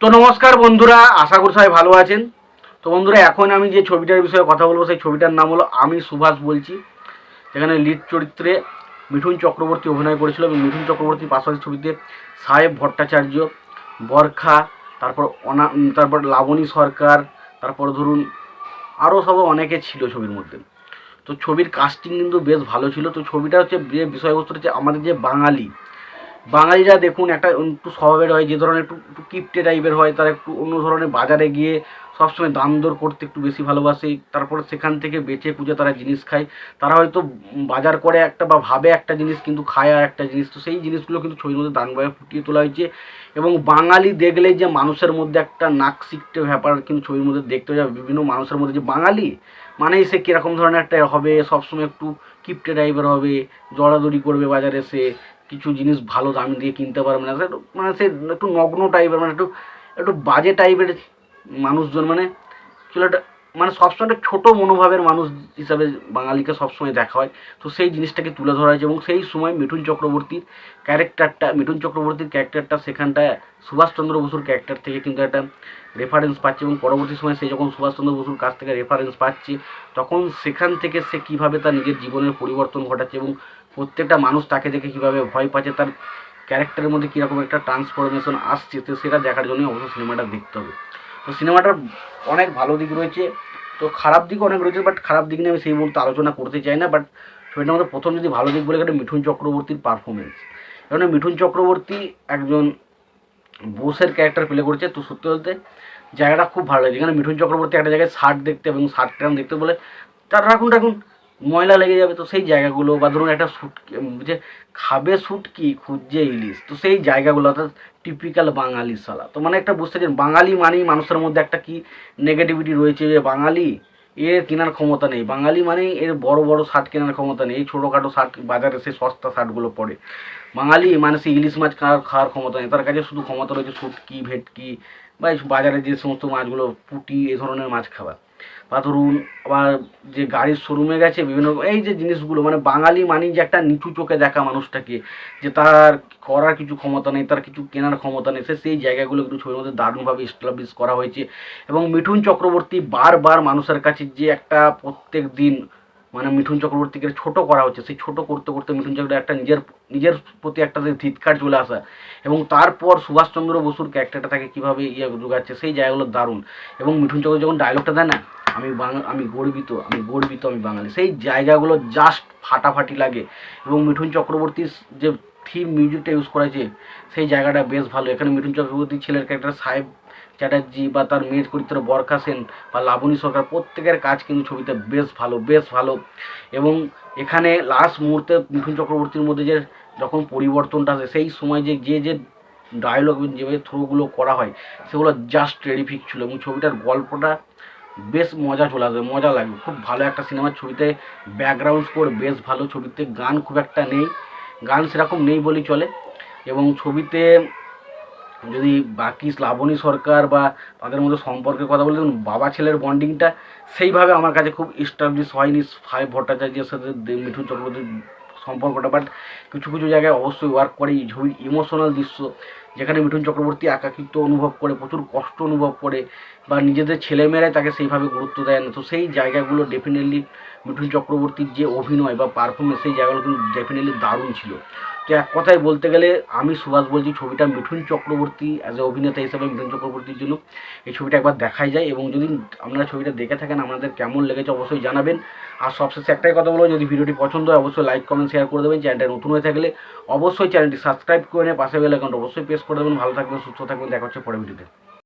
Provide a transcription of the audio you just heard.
তো নমস্কার বন্ধুরা, আশা করি সবাই ভালো আছেন। তো বন্ধুরা, এখন আমি যে ছবিটার বিষয়ে কথা বলব, সেই ছবিটার নাম হলো আমি সুভাষ বলছি। যেখানে লিড চরিত্রে মিঠুন চক্রবর্তী অভিনয় করেছিল এবং মিঠুন চক্রবর্তীর পাশাপাশি ছবিতে সাহেব ভট্টাচার্য, বরখা, তারপর অনা তারপর লাবণী সরকার, তারপর ধরুন আরও সব অনেকে ছিল ছবির মধ্যে। তো ছবির কাস্টিং কিন্তু বেশ ভালো ছিল। তো ছবিটা হচ্ছে যে বিষয়বস্তুটা হচ্ছে আমাদের যে বাঙালি বাঙালিরা দেখুন একটা একটু স্বভাবের হয়, যে ধরনের একটু একটু কিপটে টাইপের হয়, তারা একটু অন্য ধরনের বাজারে গিয়ে সবসময় দাম দর করতে একটু বেশি ভালোবাসে, তারপরে সেখান থেকে বেচে কুচে তারা জিনিস খায়। তারা হয়তো বাজার করে একটা বা ভাবে একটা জিনিস কিন্তু খায় আর একটা জিনিস। তো সেই জিনিসগুলো কিন্তু ছবির মধ্যে দারুণভাবে ফুটিয়ে তোলা হয়েছে এবং বাঙালি দেখলেই যে মানুষের মধ্যে একটা নাক শিখতে ব্যাপার কিন্তু ছবির মধ্যে দেখতে যাবে বিভিন্ন মানুষের মধ্যে যে বাঙালি, মানেই সে কীরকম ধরনের একটা হবে, সবসময় একটু কিপটে টাইপের হবে জড়াদড়ি করবে বাজারে এসে কিছু জিনিস ভালো দাম দিয়ে কিনতে পারবে না। মানে সে একটু নগ্ন টাইপের মানে একটু একটু বাজে টাইপের মানুষজন মানে ছিল একটা মানে সবসময় একটা ছোটো মনোভাবের মানুষ হিসাবে বাঙালিকে সবসময় দেখা হয়। তো সেই জিনিসটাকে তুলে ধরা হয়েছে এবং সেই সময় মিঠুন চক্রবর্তীর ক্যারেক্টারটা, মিঠুন চক্রবর্তীর ক্যারেক্টারটা সেখানটায় সুভাষচন্দ্র বসুর ক্যারেক্টার থেকে কিন্তু একটা রেফারেন্স পাচ্ছে এবং পরবর্তী সময় সে যখন সুভাষচন্দ্র বসুর কাছ থেকে রেফারেন্স পাচ্ছে, তখন সেখান থেকে সে কীভাবে তার নিজের জীবনের পরিবর্তন ঘটাচ্ছে এবং প্রত্যেকটা মানুষ তাকে দেখে কীভাবে ভয় পাচ্ছে, তার ক্যারেক্টারের মধ্যে কীরকম একটা ট্রান্সফরমেশন আসছে, তো সেটা দেখার জন্যই অবশ্যই সিনেমাটা দেখতে হবে। তো সিনেমাটার অনেক ভালো দিক রয়েছে, তো খারাপ দিকও অনেক রয়েছে বাট খারাপ দিক নিয়ে আমি সেই মুহূর্তে আলোচনা করতে চাই না বাট ছবিটার মধ্যে প্রথম যদি ভালো দিক বলে গেলে মিঠুন চক্রবর্তীর পারফরমেন্স কারণ মিঠুন চক্রবর্তী একজন বোসের ক্যারেক্টার প্লে করেছে, তো সত্যি বলতে জায়গাটা খুব ভালো লাগে যেখানে মিঠুন চক্রবর্তী একটা জায়গায় শার্ট দেখতে এবং শার্ট ট্রাম দেখতে বলে, তার রাখুন রাখুন ময়লা লেগে যাবে, তো সেই জায়গাগুলো বা ধরুন একটা শুট যে খাবে শুট কি, খুঁজছে ইলিশ, তো সেই জায়গাগুলো, অর্থাৎ টিপিক্যাল বাঙালি সালা। তো মানে একটা বুঝতে পারছেন বাঙালি মানেই মানুষের মধ্যে একটা কি নেগেটিভিটি রয়েছে যে বাঙালি, এর কেনার ক্ষমতা নেই। বাঙালি মানেই এর বড় বড় শার্ট কেনার ক্ষমতা নেই, এই ছোটোখাটো শার্ট বাজারে সেই সস্তা শার্টগুলো পড়ে। বাঙালি মানে সে ইলিশ মাছ খাওয়ার খাওয়ার ক্ষমতা নেই। তার কাছে শুধু ক্ষমতা রয়েছে শুটকি ভেটকি, বা বাজারে যে সমস্ত মাছগুলো পুঁটি, এ ধরনের মাছ খাওয়া। বা ধরুন আবার যে গাড়ির শোরুমে গেছে, বিভিন্ন এই যে জিনিসগুলো মানে বাঙালি মানেই যে একটা নিচু চোখে দেখা মানুষটাকে, যে তার করার কিছু ক্ষমতা নেই, তার কিছু কেনার ক্ষমতা নেই, সে সেই জায়গাগুলো কিন্তু ছবির মধ্যে দারুণভাবে এস্টাবলিশ করা হয়েছে। এবং মিঠুন চক্রবর্তী বারবার মানুষের কাছে যে একটা প্রত্যেক দিন মানে মিঠুন চক্রবর্তীকে ছোট করা হচ্ছে, সেই ছোট করতে করতে মিঠুন চক্রবর্তী একটা নিজের নিজের প্রতি একটা ধিৎকার চলে আসা, এবং তারপর সুভাষচন্দ্র বসুর ক্যারেক্টারটা তাকে কীভাবে ইয়ে যোগাচ্ছে, সেই জায়গাগুলো দারুণ। এবং মিঠুন চক্রবর্তী যখন ডায়লগটা দেয় না আমি বাঙা, আমি গর্বিত আমি গর্বিত, আমি বাঙালি। সেই জায়গাগুলো জাস্ট ফাটাফাটি লাগে। এবং মিঠুন চক্রবর্তীর যে থিম মিউজিকটা ইউজ করেছে, সেই জায়গাটা বেশ ভালো। এখানে মিঠুন চক্রবর্তীর ছেলের ক্যারেক্টার সাহেব চ্যাটার্জি বা তার মেয়ের চরিত্র বরখা সেন বা লাবণী সরকার, প্রত্যেকের কাজ কিন্তু ছবিতে বেশ ভালো বেশ ভালো। এবং এখানে লাস্ট মুহূর্তে মিঠুন চক্রবর্তীর মধ্যে যে যখন পরিবর্তনটা আসে, সেই সময় যে যে যে ডায়লগ যেভাবে থ্রোগুলো করা হয়, সেগুলো জাস্ট টেরিফিক ছিল। এবং ছবিটার গল্পটা বেশ মজা চলে আসবে মজা লাগবে। খুব ভালো একটা সিনেমার ছবিতে ব্যাকগ্রাউন্ড স্কোর বেশ ভালো ছবিতে গান খুব একটা নেই। গান সেরকম নেই বলেই চলে। এবং ছবিতে যদি বাকি শ্লাবণী সরকার বা তাদের মধ্যে সম্পর্কের কথা দেখুন, বাবা ছেলের বন্ডিংটা সেইভাবে আমার কাছে খুব এস্টাবলিশ হয়নি। সাহেব ভট্টাচার্যের সাথে মিঠুন চক্রবর্তীর সম্পর্কটা বাট কিছু কিছু জায়গায় অবশ্যই ওয়ার্ক করে, এই ছবির ইমোশনাল দৃশ্য, যেখানে মিঠুন চক্রবর্তী একাকিত্ব অনুভব করে, প্রচুর কষ্ট অনুভব করে, বা নিজেদের ছেলেমেয়েরাই তাকে সেইভাবে গুরুত্ব দেয় না। তো সেই জায়গাগুলো ডেফিনেটলি মিঠুন চক্রবর্তীর যে অভিনয় বা পারফরমেন্স সেই জায়গাগুলো কিন্তু ডেফিনেটলি দারুণ ছিল। তো এক কথায় বলতে গেলে, আমি সুভাষ বলছি ছবিটা মিঠুন চক্রবর্তী অ্যাজ এ অভিনেতা হিসেবে মিঠুন চক্রবর্তীর জন্য এই ছবিটা একবার দেখাই যায় এবং যদি আপনারা ছবিটা দেখে থাকেন, আপনাদের কেমন লেগেছে অবশ্যই জানাবেন। আর সবশেষে একটাই কথা বলব, যদি ভিডিওটি পছন্দ হয়, অবশ্যই লাইক কমেন্ট শেয়ার করে দেবেন। চ্যানেলটা নতুন হয়ে থাকলে অবশ্যই চ্যানেলটি সাবস্ক্রাইব করে নিয়ে পাশে বেল অ্যাকাউন্ট অবশ্যই প্রেস করে দেবেন। ভালো থাকবেন, সুস্থ থাকবেন, দেখা হচ্ছে পরে ভিডিওতে।